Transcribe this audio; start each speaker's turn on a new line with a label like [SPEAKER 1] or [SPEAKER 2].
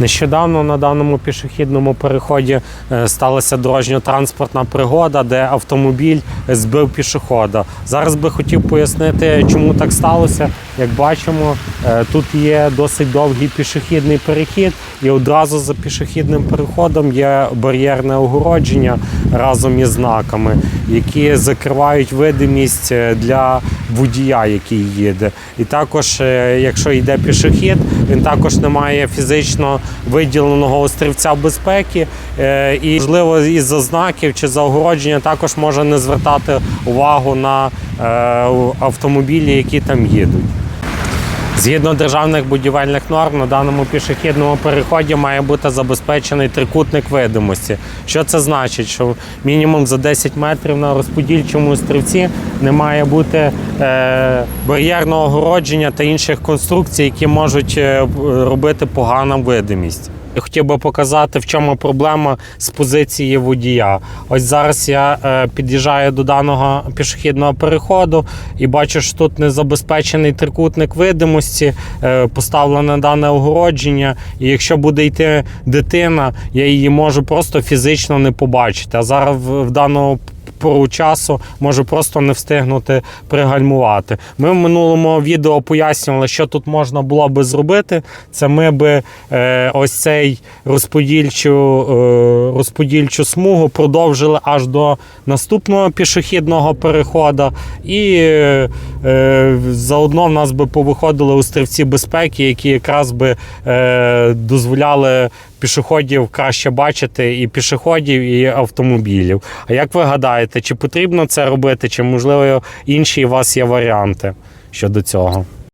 [SPEAKER 1] Нещодавно на даному пішохідному переході е, сталася дорожньо-транспортна пригода, де автомобіль збив пішохода. Зараз би хотів пояснити, чому так сталося. Як бачимо, тут є досить довгий пішохідний перехід, і одразу за пішохідним переходом є бар'єрне огородження разом із знаками, які закривають видимість е, для водія, який їде. І також, е, якщо йде пішохід, він також не має фізично виділеного острівця безпеки. е, І можливо, із-за знаків чи за огородження також може не звертати увагу на е, автомобілі, які там їдуть. Згідно державних будівельних норм, на даному пішохідному переході має бути забезпечений трикутник видимості. Що це значить? Що мінімум за 10 метрів на розподільчому стрівці не має бути е, бар'єрного огородження та інших конструкцій, які можуть е, робити погану видимість. Я хотів би показати, в чому проблема з позиції водія. Ось зараз я е, під'їжджаю до даного пішохідного переходу і бачу, що тут не забезпечений трикутник видимості, е, поставлене дане огородження. І якщо буде йти дитина, я її можу просто фізично не побачити. А зараз в даному пору часу можу просто не встигнути пригальмувати. Ми в минулому відео пояснювали, що тут можна було би зробити. Це ми би е, ось цей розподільчу, е, розподільчу смугу продовжили аж до наступного пішохідного переходу. І е, заодно в нас би повиходили острівці безпеки, які якраз би е, дозволяли пішоходів краще бачити і пішоходів, і автомобілів. А як ви гадаєте, чи потрібно це робити, чи можливо інші у вас є варіанти щодо цього?